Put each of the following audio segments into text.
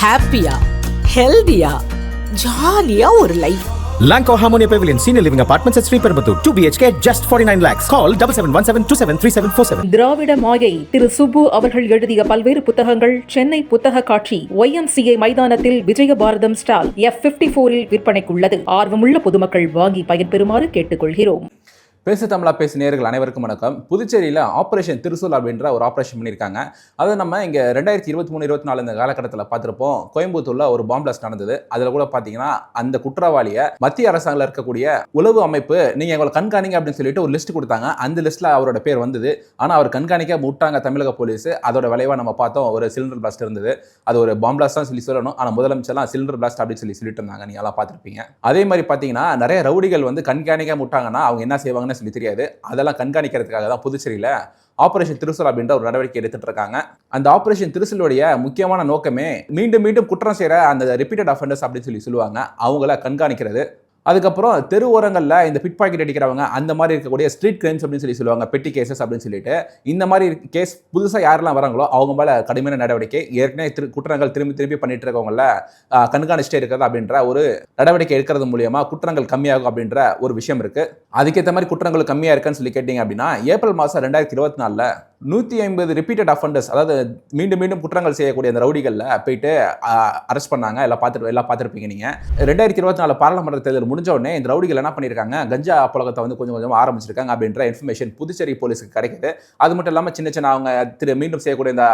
ஹாப்பியா ஹெல்தியா ஜாலியா ஒரு life Lanco Harmonia Pavilion Senior Living Apartments at Sri Perambatoor. 2 BHK, just 49 lakhs. Call 7717273747. திராவிட மாயை திரு சுப்பு அவர்கள் எழுதிய பல்வேறு புத்தகங்கள் சென்னை புத்தக காட்சி ஒய்எம்சிஏ மைதானத்தில் விஜயபாரதம் ஸ்டால் எஃப் பிப்டி போரில் விற்பனைக்குள்ளது ஆர்வமுள்ள பொதுமக்கள் வாங்கி பயன்பெறுமாறு கேட்டுக்கொள்கிறோம் பேசு தமிழா பேசு நேர்கள் அனைவருக்கும் வணக்கம். புதுச்சேரியில் ஆப்ரேஷன் திருசூல் அப்படின்ற ஒரு ஆப்ரேஷன் பண்ணியிருக்காங்க. அதை நம்ம இங்கே ரெண்டாயிரத்தி இருபத்தி மூணு இருபத்தி நாலு இந்த காலகட்டத்தில் பார்த்துருப்போம். கோயம்புத்தூரில் ஒரு பாம்பிளாஸ்ட் நடந்தது. அதில் கூட பார்த்தீங்கன்னா அந்த குற்றவாளியை மத்திய அரசாங்கில் இருக்கக்கூடிய உளவு அமைப்பு நீங்கள் எங்களை கண்காணிங்க அப்படின்னு சொல்லிட்டு ஒரு லிஸ்ட் கொடுத்தாங்க. அந்த லிஸ்ட்டில் அவரோட பேர் வந்தது. ஆனால் அவர் கண்காணிக்க முட்டாங்க தமிழக போலீஸ். அதோட விளைவாக நம்ம பார்த்தோம் ஒரு சிலிண்டர் பிளாஸ்ட் இருந்தது. அது ஒரு பாம்பிளாஸ்ட் தான் சொல்லி சொல்லணும். ஆனால் முதலமைச்சர்லாம் சிலிண்டர் பிளாஸ்ட் அப்படின்னு சொல்லி சொல்லிட்டு இருந்தாங்க. நீங்க எல்லாம் பார்த்துருப்பீங்க. அதே மாதிரி பார்த்தீங்கன்னா நிறைய ரவுடிகள் வந்து கண்காணிக்க முட்டாங்கன்னா அவங்க என்ன செய்வாங்க செய்வாங்கன்னு சொல்லி தெரியாது. அதெல்லாம் கண்காணிக்கிறதுக்காக தான் புதுச்சேரியில் ஆபரேஷன் திருசூல் அப்படின்ற ஒரு நடவடிக்கை எடுத்துட்டு இருக்காங்க. அந்த ஆபரேஷன் திருசூலுடைய முக்கியமான நோக்கமே மீண்டும் மீண்டும் குற்றம் செய்கிற அந்த ரிப்பீட்டட் அஃபெண்டர்ஸ் அப்படின்னு சொல்லி சொல்லுவாங்க. அவங்கள கண்காணிக்கிறது. அதுக்கப்புறம் தெரு ஓரங்களில் இந்த பிட் பாக்கெட் அடிக்கிறவங்க அந்த மாதிரி இருக்கக்கூடிய ஸ்ட்ரீட் கிரைம்ஸ் அப்படின்னு சொல்லி சொல்லுவாங்க. பெட்டி கேசஸ் அப்படின்னு சொல்லிட்டு. இந்த மாதிரி கேஸ் புதுசாக யாரெல்லாம் வராங்களோ அவங்க மேலே கடுமையான நடவடிக்கை ஏற்கனவே திரு குற்றங்கள் திரும்பி திரும்பி பண்ணிட்டு இருக்கவங்கள கண்காணிச்சிட்டே இருக்கிறது அப்படின்ற ஒரு நடவடிக்கை எடுக்கிறது மூலியமாக குற்றங்கள் கம்மியாகும் அப்படின்ற ஒரு விஷயம் இருக்கு. அதுக்கேற்ற மாதிரி குற்றங்கள் கம்மியாக இருக்குன்னு சொல்லி கேட்டிங்க அப்படின்னா ஏப்ரல் மாதம் ரெண்டாயிரத்தி இருபத்தி நாலில் நூற்றி ஐம்பது ரிப்பீட்டட் அஃபண்டர்ஸ் அதாவது மீண்டும் மீண்டும் குற்றங்கள் செய்யக்கூடிய அந்த ரவுடிகளில் போயிட்டு அரெஸ்ட் பண்ணாங்க. எல்லாம் பார்த்துட்டு எல்லாம் பார்த்துருப்பீங்க நீங்கள் ரெண்டாயிரத்தி இருபத்தி நாலு பாராளுமன்ற தேர்தல் முடிஞ்ச உடனே இந்த ரவுடிகள் என்ன பண்ணியிருக்காங்க கஞ்சா புழக்கத்தை வந்து கொஞ்சம் கொஞ்சம் ஆரம்பிச்சிருக்காங்க அப்படின்ற இன்ஃபர்மேஷன் புதுச்சேரி போலீஸுக்கு கிடைக்குது. அது மட்டும் இல்லாமல் சின்ன சின்ன அவங்க திரு மீண்டும் செய்யக்கூடிய இந்த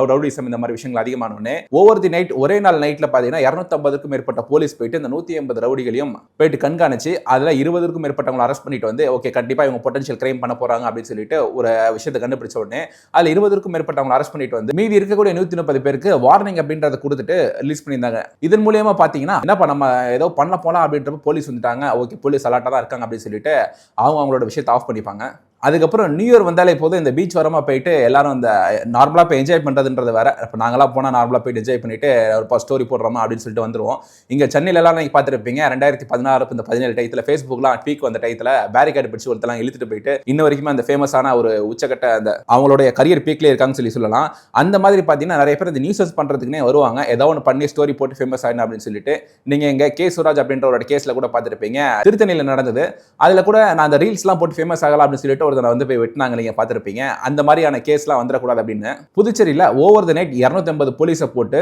ரவுடிசம் இந்த மாதிரி விஷயங்கள் அதிகமான உடனே ஓவர் தி நைட் ஒரே நாள் நைட்டில் பார்த்தீங்கன்னா இரநூத்தம்பதுக்கும் மேற்பட்ட போலீஸ் போயிட்டு இந்த நூற்றி ஐம்பது ரவுடிகளையும் போயிட்டு கண்காணிச்சு அதில் இருபதுக்கும் அவங்களை அரெஸ்ட் பண்ணிட்டு வந்து ஓகே கண்டிப்பாக இவங்க பொட்டன்ஷியல் கிரைம் பண்ண போகிறாங்க அப்படின்னு சொல்லிட்டு ஒரு விஷயத்தை கண்டுபிடிச்ச உடனே அதில் இருபதுக்கும் மேற்பட்டவங்க அரெஸ்ட் பண்ணிட்டு வந்து மீதி இருக்கக்கூடிய நூற்றி முப்பது பேருக்கு வார்னிங் அப்படின்றத கொடுத்துட்டு ரிலீஸ் பண்ணியிருந்தாங்க. இதன் மூலியமா பார்த்தீங்கன்னா என்னப்பா நம்ம ஏதோ பண்ண போலாம் அப்படின்றப்ப போலீஸ் வந்துட்டாங்க. ஓகே போலீஸ் அலர்ட்டாக தான் இருக்காங்க அப்படின்னு சொல்லிட்டு அவங்க அவங்களோட விஷயத்தை ஆஃப் பண்ணிப்பாங்க. அதுக்கப்புறம் நியூ இயர் வந்தாலே போதும் இந்த பீச் வரமா போயிட்டு எல்லாரும் இந்த நார்மலாக இப்போ என்ஜாய் பண்ணுறதுன்றது வேற. இப்போ நாங்களாம் போனால் நார்மலாக போயிட்டு என்ஜாய் பண்ணிட்டு ஒரு ஸ்டோரி போடுறோமா அப்படின்னு சொல்லிட்டு வந்துருவோம். இங்கே சென்னையிலலாம் நீங்கள் பார்த்துருப்பீங்க ரெண்டாயிரத்தி பதினாறு இந்த பதினேழு டயத்தில் ஃபேஸ்புக்லாம் பீக் வந்த டயத்தில் பேரிகேட் பிடிச்சி ஒருத்தலாம் இழுத்துட்டு போயிட்டு இன்ன வரைக்குமே அந்த ஃபேமஸான ஒரு உச்சக்கட்ட அந்த அவங்களுடைய கரியர் பீக்லேயே இருக்காங்கன்னு சொல்லி சொல்லலாம். அந்த மாதிரி பார்த்தீங்கன்னா நிறைய பேர் இந்த நியூஸஸ் பண்ணுறதுக்குனே வருவாங்க. ஏதோ ஒன்று பண்ணி ஸ்டோரி போட்டு ஃபேமஸ் ஆகிடும் அப்படின்னு சொல்லிட்டு. நீங்கள் இங்கே கே சுராஜ் அப்படின்றவரோட கேஸில் கூட பார்த்துருப்பீங்க. திருத்தணியில் நடந்தது. அதில் கூட நான் அந்த ரீல்ஸ்லாம் போட்டு ஃபேமஸ் ஆகலாம் அப்படின்னு சொல்லிட்டு ஒருத்தனை வந்து போய் வெட்டினாங்க. நீங்கள் பார்த்துருப்பீங்க. அந்த மாதிரியான கேஸ்லாம் வந்துடக்கூடாது அப்படின்னு. புதுச்சேரியில் ஓவர் த நைட் இரநூத்தம்பது போலீஸை போட்டு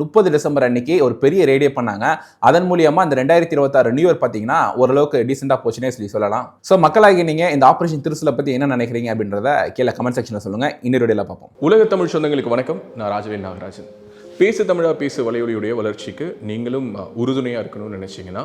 முப்பது டிசம்பர் அன்னைக்கு ஒரு பெரிய ரேடியோ பண்ணாங்க. அதன் மூலியமா அந்த ரெண்டாயிரத்தி இருபத்தாறு நியூ இயர் பார்த்தீங்கன்னா ஓரளவுக்கு டீசெண்டாக போச்சுனே சொல்லி சொல்லலாம். ஸோ மக்களாகி நீங்கள் இந்த ஆப்ரேஷன் திருசில் பற்றி என்ன நினைக்கிறீங்க அப்படின்றத கீழே கமெண்ட் செக்ஷனில் சொல்லுங்கள் இன்னொரு வீடியோவில் பார்ப்போம். உலக தமிழ் சொந்தங்களுக்கு வணக்கம். நான் ராஜவேல் நாகராஜன். பேசு தமிழா பேசு வலையொலியுடைய வளர்ச்சிக்கு நீங்களும் உறுதுணையாக இருக்கணும்னு நினச்சிங்கன்னா